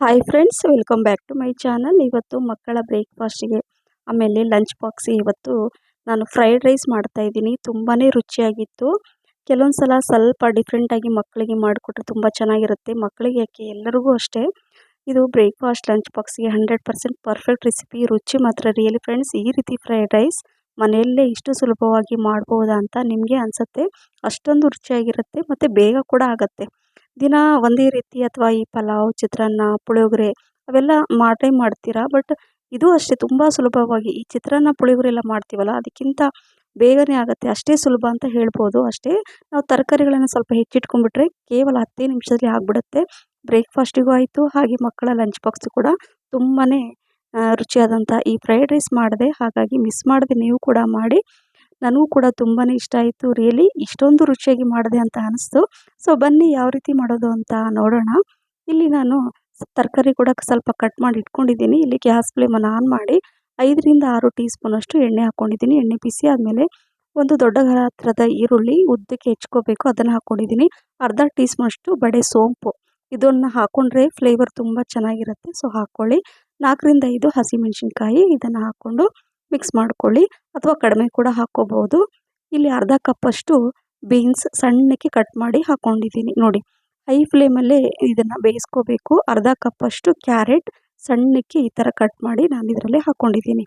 Hi friends welcome back to my channel ಇವತ್ತು ಮಕ್ಕಳ ಬ್ರೇಕ್ಫಾಸ್ಟಿಗೆ ಆಮೇಲೆ ಲಂಚ್ ಬಾಕ್ಸಿಗೆ ಇವತ್ತು ನಾನು ಫ್ರೈಡ್ ರೈಸ್ ಮಾಡ್ತಾ ಇದ್ದೀನಿ. ತುಂಬಾ ರುಚಿಯಾಗಿತ್ತು. ಕೆಲವೊಂದು ಸಲ ಸ್ವಲ್ಪ ಡಿಫ್ರೆಂಟಾಗಿ ಮಕ್ಕಳಿಗೆ ಮಾಡಿಕೊಟ್ರೆ ತುಂಬ ಚೆನ್ನಾಗಿರುತ್ತೆ. ಮಕ್ಕಳಿಗೆ ಯಾಕೆ? ಎಲ್ಲರಿಗೂ ಅಷ್ಟೇ. ಇದು ಬ್ರೇಕ್ಫಾಸ್ಟ್ ಲಂಚ್ ಬಾಕ್ಸಿಗೆ ಹಂಡ್ರೆಡ್ ಪರ್ಸೆಂಟ್ ಪರ್ಫೆಕ್ಟ್ ರೆಸಿಪಿ ರುಚಿ ಮಾತ್ರ. ರಿಯಲಿ ಫ್ರೆಂಡ್ಸ್ ಈ ರೀತಿ ಫ್ರೈಡ್ ರೈಸ್ ಮನೆಯಲ್ಲೇ ಇಷ್ಟು ಸುಲಭವಾಗಿ ಮಾಡ್ಬೋದಾ ಅಂತ ನಿಮಗೆ ಅನಿಸುತ್ತೆ. ಅಷ್ಟೊಂದು ರುಚಿಯಾಗಿರುತ್ತೆ ಮತ್ತು ಬೇಗ ಕೂಡ ಆಗುತ್ತೆ. ದಿನ ಒಂದೇ ರೀತಿ ಅಥವಾ ಈ ಪಲಾವ್, ಚಿತ್ರಾನ್ನ, ಪುಳಿಯೋಗರೆ ಅವೆಲ್ಲ ಮಾಡೇ ಮಾಡ್ತೀರಾ? ಬಟ್ ಇದು ಅಷ್ಟೇ ತುಂಬ ಸುಲಭವಾಗಿ ಈ ಚಿತ್ರಾನ್ನ, ಪುಳಿಯೋಗರೆ ಎಲ್ಲ ಮಾಡ್ತೀವಲ್ಲ, ಅದಕ್ಕಿಂತ ಬೇಗನೆ ಆಗುತ್ತೆ. ಅಷ್ಟೇ ಸುಲಭ ಅಂತ ಹೇಳ್ಬೋದು. ಅಷ್ಟೇ ನಾವು ತರಕಾರಿಗಳನ್ನು ಸ್ವಲ್ಪ ಹೆಚ್ಚಿಟ್ಕೊಂಡ್ಬಿಟ್ರೆ ಕೇವಲ ಹತ್ತೇ ನಿಮಿಷದಲ್ಲಿ ಆಗಿಬಿಡುತ್ತೆ. ಬ್ರೇಕ್ಫಾಸ್ಟಿಗೂ ಆಯಿತು. ಹಾಗೆ ಮಕ್ಕಳ ಲಂಚ್ ಬಾಕ್ಸ್ ಕೂಡ ತುಂಬಾ ರುಚಿಯಾದಂಥ ಈ ಫ್ರೈಡ್ ರೈಸ್ ಮಾಡಿದೆ ಹಾಗಾಗಿ ಮಿಸ್ ಮಾಡದೆ ನೀವು ಕೂಡ ಮಾಡಿ. ನನಗೂ ಕೂಡ ತುಂಬಾ ಇಷ್ಟ ಆಯಿತು. ರಿಯಲಿ ಇಷ್ಟೊಂದು ರುಚಿಯಾಗಿ ಮಾಡಿದೆ ಅಂತ ಅನಿಸ್ತು. ಸೊ ಬನ್ನಿ ಯಾವ ರೀತಿ ಮಾಡೋದು ಅಂತ ನೋಡೋಣ. ಇಲ್ಲಿ ನಾನು ತರಕಾರಿ ಕೂಡ ಸ್ವಲ್ಪ ಕಟ್ ಮಾಡಿ ಇಟ್ಕೊಂಡಿದ್ದೀನಿ. ಇಲ್ಲಿ ಗ್ಯಾಸ್ ಫ್ಲೇಮನ್ನು ಆನ್ ಮಾಡಿ ಐದರಿಂದ ಆರು ಟೀ ಸ್ಪೂನಷ್ಟು ಎಣ್ಣೆ ಹಾಕ್ಕೊಂಡಿದ್ದೀನಿ ಎಣ್ಣೆ ಬಿಸಿ ಆದಮೇಲೆ ಒಂದು ದೊಡ್ಡ ಗಾತ್ರದ ಈರುಳ್ಳಿ ಉದ್ದಕ್ಕೆ ಹೆಚ್ಕೋಬೇಕು. ಅದನ್ನು ಹಾಕ್ಕೊಂಡಿದ್ದೀನಿ ಅರ್ಧ ಟೀ ಸ್ಪೂನಷ್ಟು ಬಡೆ ಸೋಂಪು. ಇದನ್ನು ಹಾಕ್ಕೊಂಡ್ರೆ ಫ್ಲೇವರ್ ತುಂಬ ಚೆನ್ನಾಗಿರುತ್ತೆ. ಸೊ ಹಾಕ್ಕೊಳ್ಳಿ ನಾಲ್ಕರಿಂದ ಐದು ಹಸಿಮೆಣಸಿನ್ಕಾಯಿ ಇದನ್ನು ಹಾಕ್ಕೊಂಡು ಮಿಕ್ಸ್ ಮಾಡ್ಕೊಳ್ಳಿ ಅಥವಾ ಕಡಿಮೆ ಕೂಡ ಹಾಕ್ಕೋಬೋದು ಇಲ್ಲಿ ಅರ್ಧ ಕಪ್ಪಷ್ಟು ಬೀನ್ಸ್ ಸಣ್ಣಕ್ಕೆ ಕಟ್ ಮಾಡಿ ಹಾಕ್ಕೊಂಡಿದ್ದೀನಿ ನೋಡಿ ಹೈ ಫ್ಲೇಮಲ್ಲೇ ಇದನ್ನು ಬೇಯಿಸ್ಕೋಬೇಕು. ಅರ್ಧ ಕಪ್ಪಷ್ಟು ಕ್ಯಾರೆಟ್ ಸಣ್ಣಕ್ಕೆ ಈ ಥರ ಕಟ್ ಮಾಡಿ ನಾನು ಇದರಲ್ಲೇ ಹಾಕ್ಕೊಂಡಿದ್ದೀನಿ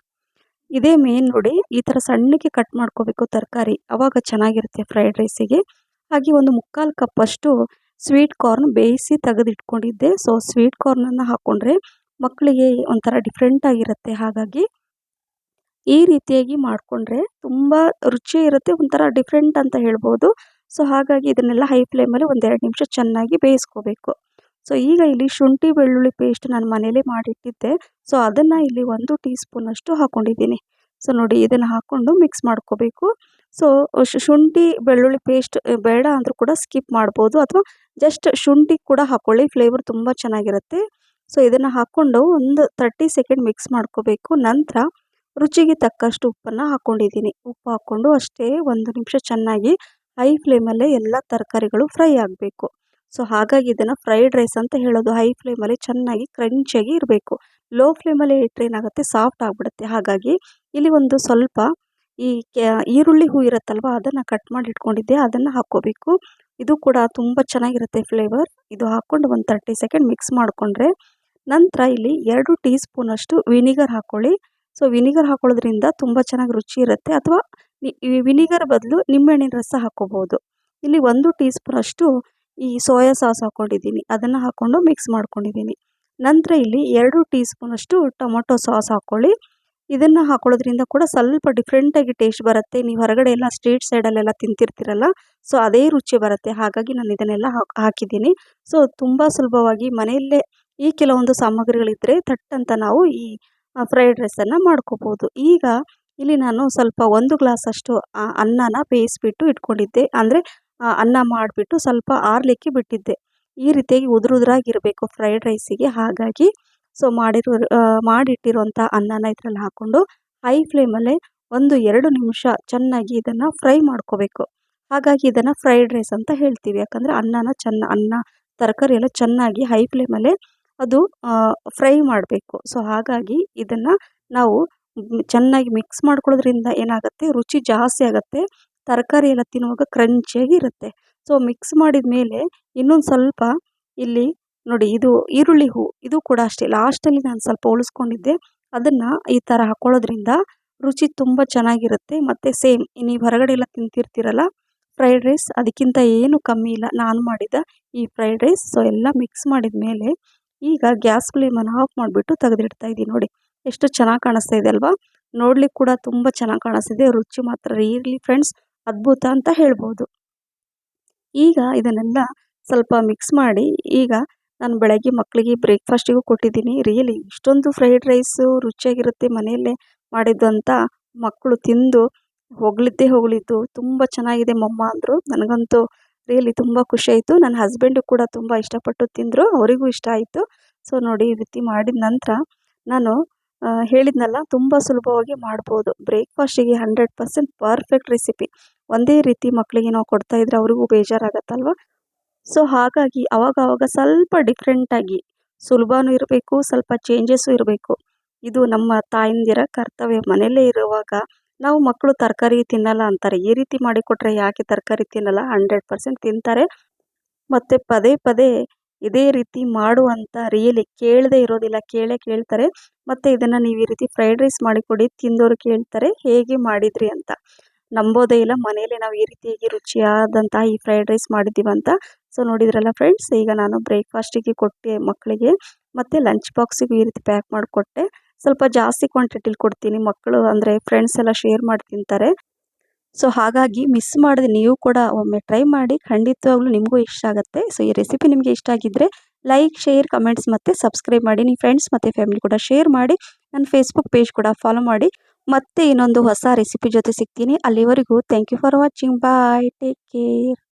ಇದೇ ಮೇನ್ ನೋಡಿ, ಈ ಥರ ಸಣ್ಣಕ್ಕೆ ಕಟ್ ಮಾಡ್ಕೋಬೇಕು ತರಕಾರಿ. ಅವಾಗ ಚೆನ್ನಾಗಿರುತ್ತೆ ಫ್ರೈಡ್ ರೈಸಿಗೆ ಹಾಗೆ ಒಂದು ಮುಕ್ಕಾಲು ಕಪ್ಪಷ್ಟು ಸ್ವೀಟ್ ಕಾರ್ನ್ ಬೇಯಿಸಿ ತೆಗೆದಿಟ್ಕೊಂಡಿದ್ದೆ. ಸೊ ಸ್ವೀಟ್ ಕಾರ್ನನ್ನು ಹಾಕ್ಕೊಂಡ್ರೆ ಮಕ್ಕಳಿಗೆ ಒಂಥರ ಡಿಫ್ರೆಂಟಾಗಿರುತ್ತೆ ಹಾಗಾಗಿ ಈ ರೀತಿಯಾಗಿ ಮಾಡಿಕೊಂಡ್ರೆ ತುಂಬ ರುಚಿ ಇರುತ್ತೆ, ಒಂಥರ ಡಿಫ್ರೆಂಟ್ ಅಂತ ಹೇಳ್ಬೋದು. ಸೊ ಹಾಗಾಗಿ ಇದನ್ನೆಲ್ಲ ಹೈ ಫ್ಲೇಮಲ್ಲಿ ಒಂದೆರಡು ನಿಮಿಷ ಚೆನ್ನಾಗಿ ಬೇಯಿಸ್ಕೋಬೇಕು. ಸೊ ಈಗ ಇಲ್ಲಿ ಶುಂಠಿ ಬೆಳ್ಳುಳ್ಳಿ ಪೇಸ್ಟ್ ನಾನು ಮನೇಲೇ ಮಾಡಿಟ್ಟಿದ್ದೆ. ಸೊ ಅದನ್ನು ಇಲ್ಲಿ ಒಂದು ಟೀ ಸ್ಪೂನಷ್ಟು ಹಾಕ್ಕೊಂಡಿದ್ದೀನಿ ಸೊ ನೋಡಿ ಇದನ್ನು ಹಾಕ್ಕೊಂಡು ಮಿಕ್ಸ್ ಮಾಡ್ಕೋಬೇಕು. ಸೊ ಶುಂಠಿ ಬೆಳ್ಳುಳ್ಳಿ ಪೇಸ್ಟ್ ಬೇಡ ಅಂದರೂ ಕೂಡ ಸ್ಕಿಪ್ ಮಾಡ್ಬೋದು. ಅಥವಾ ಜಸ್ಟ್ ಶುಂಠಿ ಕೂಡ ಹಾಕ್ಕೊಳ್ಳಿ ಫ್ಲೇವರ್ ತುಂಬ ಚೆನ್ನಾಗಿರುತ್ತೆ. ಸೊ ಇದನ್ನು ಹಾಕ್ಕೊಂಡು ಒಂದು ತರ್ಟಿ ಸೆಕೆಂಡ್ ಮಿಕ್ಸ್ ಮಾಡ್ಕೋಬೇಕು. ನಂತರ ರುಚಿಗೆ ತಕ್ಕಷ್ಟು ಉಪ್ಪನ್ನು ಹಾಕ್ಕೊಂಡಿದ್ದೀನಿ ಉಪ್ಪು ಹಾಕ್ಕೊಂಡು ಅಷ್ಟೇ ಒಂದು ನಿಮಿಷ ಚೆನ್ನಾಗಿ ಹೈ ಫ್ಲೇಮಲ್ಲೇ ಎಲ್ಲ ತರಕಾರಿಗಳು ಫ್ರೈ ಆಗಬೇಕು. ಸೊ ಹಾಗಾಗಿ ಇದನ್ನು ಫ್ರೈಡ್ ರೈಸ್ ಅಂತ ಹೇಳೋದು ಹೈ ಫ್ಲೇಮಲ್ಲಿ ಚೆನ್ನಾಗಿ ಕ್ರಂಚಿಯಾಗಿ ಇರಬೇಕು. ಲೋ ಫ್ಲೇಮಲ್ಲಿ ಇಟ್ಟರೆ ಏನಾಗುತ್ತೆ? ಸಾಫ್ಟ್ ಆಗಿಬಿಡುತ್ತೆ. ಹಾಗಾಗಿ ಇಲ್ಲಿ ಒಂದು ಸ್ವಲ್ಪ ಈ ಈರುಳ್ಳಿ ಹೂ ಇರುತ್ತಲ್ವ? ಅದನ್ನು ಕಟ್ ಮಾಡಿ ಇಟ್ಕೊಂಡಿದ್ದೆ. ಅದನ್ನು ಹಾಕ್ಕೋಬೇಕು. ಇದು ಕೂಡ ತುಂಬ ಚೆನ್ನಾಗಿರುತ್ತೆ ಫ್ಲೇವರ್ ಇದು ಹಾಕ್ಕೊಂಡು ಒಂದು ತರ್ಟಿ ಸೆಕೆಂಡ್ ಮಿಕ್ಸ್ ಮಾಡಿಕೊಂಡ್ರೆ ನಂತರ ಇಲ್ಲಿ ಎರಡು ಟೀ ಸ್ಪೂನಷ್ಟು ವಿನಿಗರ್ ಹಾಕ್ಕೊಳ್ಳಿ ಸೊ ವಿನಿಗರ್ ಹಾಕೊಳ್ಳೋದ್ರಿಂದ ತುಂಬ ಚೆನ್ನಾಗಿ ರುಚಿ ಇರುತ್ತೆ. ಅಥವಾ ವಿನಿಗರ್ ಬದಲು ನಿಂಬೆಹಣ್ಣಿನ ರಸ ಹಾಕ್ಕೋಬೋದು ಇಲ್ಲಿ ಒಂದು ಟೀ ಸ್ಪೂನಷ್ಟು ಈ ಸೋಯಾ ಸಾಸ್ ಹಾಕ್ಕೊಂಡಿದ್ದೀನಿ ಅದನ್ನು ಹಾಕ್ಕೊಂಡು ಮಿಕ್ಸ್ ಮಾಡ್ಕೊಂಡಿದ್ದೀನಿ. ನಂತರ ಇಲ್ಲಿ ಎರಡು ಟೀ ಸ್ಪೂನಷ್ಟು ಟೊಮೊಟೊ ಸಾಸ್ ಹಾಕ್ಕೊಳ್ಳಿ ಇದನ್ನು ಹಾಕೊಳ್ಳೋದ್ರಿಂದ ಕೂಡ ಸ್ವಲ್ಪ ಡಿಫ್ರೆಂಟಾಗಿ ಟೇಸ್ಟ್ ಬರುತ್ತೆ. ನೀವು ಹೊರಗಡೆ ಎಲ್ಲ ಸ್ಟ್ರೀಟ್ ಸೈಡಲ್ಲೆಲ್ಲ ತಿಂತಿರ್ತೀರಲ್ಲ ಸೊ ಅದೇ ರುಚಿ ಬರುತ್ತೆ. ಹಾಗಾಗಿ ನಾನು ಇದನ್ನೆಲ್ಲ ಹಾಕಿದ್ದೀನಿ. ಸೊ ತುಂಬ ಸುಲಭವಾಗಿ ಮನೆಯಲ್ಲೇ ಈ ಕೆಲವೊಂದು ಸಾಮಗ್ರಿಗಳಿದ್ದರೆ ಥಟ್ ನಾವು ಈ ಫ್ರೈಡ್ ರೈಸನ್ನು ಮಾಡ್ಕೋಬೋದು. ಈಗ ಇಲ್ಲಿ ನಾನು ಸ್ವಲ್ಪ ಒಂದು ಗ್ಲಾಸಷ್ಟು ಅನ್ನನ ಬೇಯಿಸ್ಬಿಟ್ಟು ಇಟ್ಕೊಂಡಿದ್ದೆ. ಅಂದರೆ ಅನ್ನ ಮಾಡಿಬಿಟ್ಟು ಸ್ವಲ್ಪ ಆರಲಿಕ್ಕೆ ಬಿಟ್ಟಿದ್ದೆ. ಈ ರೀತಿಯಾಗಿ ಉದುರು ಉದುರಾಗಿರಬೇಕು ಫ್ರೈಡ್ ರೈಸಿಗೆ ಹಾಗಾಗಿ ಸೊ ಮಾಡಿರೋ ಮಾಡಿಟ್ಟಿರುವಂಥ ಅನ್ನನ ಇದರಲ್ಲಿ ಹಾಕ್ಕೊಂಡು ಹೈ ಫ್ಲೇಮಲ್ಲೇ ಒಂದು ಎರಡು ನಿಮಿಷ ಚೆನ್ನಾಗಿ ಇದನ್ನು ಫ್ರೈ ಮಾಡ್ಕೋಬೇಕು. ಹಾಗಾಗಿ ಇದನ್ನು ಫ್ರೈಡ್ ರೈಸ್ ಅಂತ ಹೇಳ್ತೀವಿ. ಯಾಕಂದರೆ ಅನ್ನನ ಚೆನ್ನ, ಅನ್ನ, ತರಕಾರಿ ಎಲ್ಲ ಚೆನ್ನಾಗಿ ಹೈ ಫ್ಲೇಮಲ್ಲೇ ಅದು ಫ್ರೈ ಮಾಡಬೇಕು. ಸೊ, ಹಾಗಾಗಿ ಇದನ್ನು ನಾವು ಚೆನ್ನಾಗಿ ಮಿಕ್ಸ್ ಮಾಡ್ಕೊಳ್ಳೋದ್ರಿಂದ ಏನಾಗುತ್ತೆ, ರುಚಿ ಜಾಸ್ತಿ ಆಗುತ್ತೆ, ತರಕಾರಿ ಎಲ್ಲ ತಿನ್ನುವಾಗ ಕ್ರಂಚಿಯಾಗಿ ಇರುತ್ತೆ. ಸೊ, ಮಿಕ್ಸ್ ಮಾಡಿದ ಮೇಲೆ ಇನ್ನೊಂದು ಸ್ವಲ್ಪ ಇಲ್ಲಿ ನೋಡಿ ಇದು ಈರುಳ್ಳಿ ಹೂ, ಇದು ಕೂಡ ಅಷ್ಟೇ. ಲಾಸ್ಟಲ್ಲಿ ನಾನು ಸ್ವಲ್ಪ ಉಳಿಸ್ಕೊಂಡಿದ್ದೆ ಅದನ್ನು ಈ ಥರ ಹಾಕ್ಕೊಳ್ಳೋದ್ರಿಂದ ರುಚಿ ತುಂಬ ಚೆನ್ನಾಗಿರುತ್ತೆ. ಮತ್ತು ಸೇಮ್, ನೀವು ಹೊರಗಡೆ ಎಲ್ಲ ತಿಂತಿರ್ತೀರಲ್ಲ ಫ್ರೈಡ್ ರೈಸ್ ಅದಕ್ಕಿಂತ ಏನು ಕಮ್ಮಿ ಇಲ್ಲ. ನಾನು ಮಾಡಿದ ಈ ಫ್ರೈಡ್ ರೈಸ್ ಸೊ ಎಲ್ಲ ಮಿಕ್ಸ್ ಮಾಡಿದ ಮೇಲೆ ಈಗ ಗ್ಯಾಸ್ ಫ್ಲೇಮನ್ನು ಆಫ್ ಮಾಡಿಬಿಟ್ಟು ತೆಗೆದಿಡ್ತಾ ಇದ್ದೀನಿ ನೋಡಿ. ಎಷ್ಟು ಚೆನ್ನಾಗಿ ಕಾಣಿಸ್ತಾ ಇದೆ ಅಲ್ವಾ? ನೋಡ್ಲಿಕ್ಕೆ ಕೂಡ ತುಂಬ ಚೆನ್ನಾಗಿ ಕಾಣಿಸ್ತಿದೆ. ರುಚಿ ಮಾತ್ರ ರಿಯಲಿ ಫ್ರೆಂಡ್ಸ್. ಅದ್ಭುತ ಅಂತ ಹೇಳ್ಬೋದು. ಈಗ ಇದನ್ನೆಲ್ಲ ಸ್ವಲ್ಪ ಮಿಕ್ಸ್ ಮಾಡಿ ಈಗ ನಾನು ಬೆಳಗ್ಗೆ ಮಕ್ಕಳಿಗೆ ಬ್ರೇಕ್ಫಾಸ್ಟಿಗೂ ಕೊಟ್ಟಿದ್ದೀನಿ. ರಿಯಲಿ ಇಷ್ಟೊಂದು ಫ್ರೈಡ್ ರೈಸು ರುಚಿಯಾಗಿರುತ್ತೆ ಮನೆಯಲ್ಲೇ ಮಾಡಿದ್ದು ಅಂತ ಮಕ್ಕಳು ತಿಂದು ಹೊಗಳಿದ್ದೇ ಹೊಗಳಿದ್ದು ತುಂಬ ಚೆನ್ನಾಗಿದೆ ಮಮ್ಮ ಅಂದರು. ನನಗಂತೂ ರಿಯಲಿ ತುಂಬ ಆಯಿತು. ನನ್ನ ಹಸ್ಬೆಂಡು ಕೂಡ ತುಂಬ ಇಷ್ಟಪಟ್ಟು ತಿಂದರು. ಅವರಿಗೂ ಇಷ್ಟ ಆಯಿತು. ಸೊ ನೋಡಿ ಈ ರೀತಿ ಮಾಡಿದ ನಂತರ ನಾನು ಹೇಳಿದ್ನಲ್ಲ, ತುಂಬ ಸುಲಭವಾಗಿ ಮಾಡ್ಬೋದು. ಬ್ರೇಕ್ಫಾಸ್ಟಿಗೆ ಹಂಡ್ರೆಡ್ ಪರ್ಸೆಂಟ್ ಪರ್ಫೆಕ್ಟ್ ರೆಸಿಪಿ ಒಂದೇ ರೀತಿ ಮಕ್ಕಳಿಗೆ ನಾವು ಕೊಡ್ತಾಯಿದ್ರೆ ಅವರಿಗೂ ಬೇಜಾರಾಗತ್ತಲ್ವ? ಸೊ ಹಾಗಾಗಿ ಅವಾಗ ಅವಾಗ ಸ್ವಲ್ಪ ಡಿಫ್ರೆಂಟಾಗಿ ಸುಲಭನೂ ಇರಬೇಕು, ಸ್ವಲ್ಪ ಚೇಂಜಸ್ಸು ಇರಬೇಕು. ಇದು ನಮ್ಮ ತಾಯಂದಿರ ಕರ್ತವ್ಯ. ಮನೆಯಲ್ಲೇ ಇರುವಾಗ ನಾವು ಮಕ್ಕಳು ತರಕಾರಿ ತಿನ್ನಲ್ಲ ಅಂತಾರೆ. ಈ ರೀತಿ ಮಾಡಿಕೊಟ್ರೆ ಯಾಕೆ ತರಕಾರಿ ತಿನ್ನಲ್ಲ? ಹಂಡ್ರೆಡ್ ಪರ್ಸೆಂಟ್ ತಿಂತಾರೆ. ಮತ್ತು ಪದೇ ಪದೇ ಇದೇ ರೀತಿ ಮಾಡುವಂಥ ರಿಯಲಿ ಕೇಳದೇ ಇರೋದಿಲ್ಲ. ಕೇಳೇ ಕೇಳ್ತಾರೆ. ಮತ್ತು ಇದನ್ನು ನೀವು ಈ ರೀತಿ ಫ್ರೈಡ್ ರೈಸ್ ಮಾಡಿಕೊಡಿ ತಿಂದವರು ಕೇಳ್ತಾರೆ. ಹೇಗೆ ಮಾಡಿದ್ರಿ ಅಂತ. ನಂಬೋದೇ ಇಲ್ಲ. ಮನೆಯಲ್ಲೇ ನಾವು ಈ ರೀತಿಯಾಗಿ ರುಚಿಯಾದಂತಹ ಈ ಫ್ರೈಡ್ ರೈಸ್ ಮಾಡಿದ್ದೀವಿ ಅಂತ. ಸೊ ನೋಡಿದ್ರಲ್ಲ ಫ್ರೆಂಡ್ಸ್ ಈಗ ನಾನು ಬ್ರೇಕ್ಫಾಸ್ಟಿಗೆ ಕೊಟ್ಟೆ ಮಕ್ಕಳಿಗೆ. ಮತ್ತು ಲಂಚ್ ಬಾಕ್ಸಿಗೂ ಈ ರೀತಿ ಪ್ಯಾಕ್ ಮಾಡಿಕೊಟ್ಟೆ. ಸ್ವಲ್ಪ ಜಾಸ್ತಿ ಕ್ವಾಂಟಿಟಿಲಿ ಕೊಡ್ತೀನಿ. ಮಕ್ಕಳು ಅಂದರೆ ಫ್ರೆಂಡ್ಸ್ ಎಲ್ಲ ಶೇರ್ ಮಾಡಿ ತಿಂತಾರೆ. ಸೊ ಹಾಗಾಗಿ ಮಿಸ್ ಮಾಡಿದೆ ನೀವು ಕೂಡ ಒಮ್ಮೆ ಟ್ರೈ ಮಾಡಿ. ಖಂಡಿತವಾಗ್ಲೂ ನಿಮಗೂ ಇಷ್ಟ ಆಗುತ್ತೆ. ಸೊ ಈ ರೆಸಿಪಿ ನಿಮಗೆ ಇಷ್ಟ ಆಗಿದ್ದರೆ ಲೈಕ್ ಶೇರ್ ಕಮೆಂಟ್ಸ್ ಮತ್ತು ಸಬ್ಸ್ಕ್ರೈಬ್ ಮಾಡಿ. ನಿಮ್ಮ ಫ್ರೆಂಡ್ಸ್ ಮತ್ತು ಫ್ಯಾಮಿಲಿ ಕೂಡ ಶೇರ್ ಮಾಡಿ. ನನ್ನ ಫೇಸ್ಬುಕ್ ಪೇಜ್ ಕೂಡ ಫಾಲೋ ಮಾಡಿ. ಮತ್ತೆ ಇನ್ನೊಂದು ಹೊಸ ರೆಸಿಪಿ ಜೊತೆ ಸಿಗ್ತೀನಿ. ಅಲ್ಲಿವರೆಗೂ thank you for watching bye take care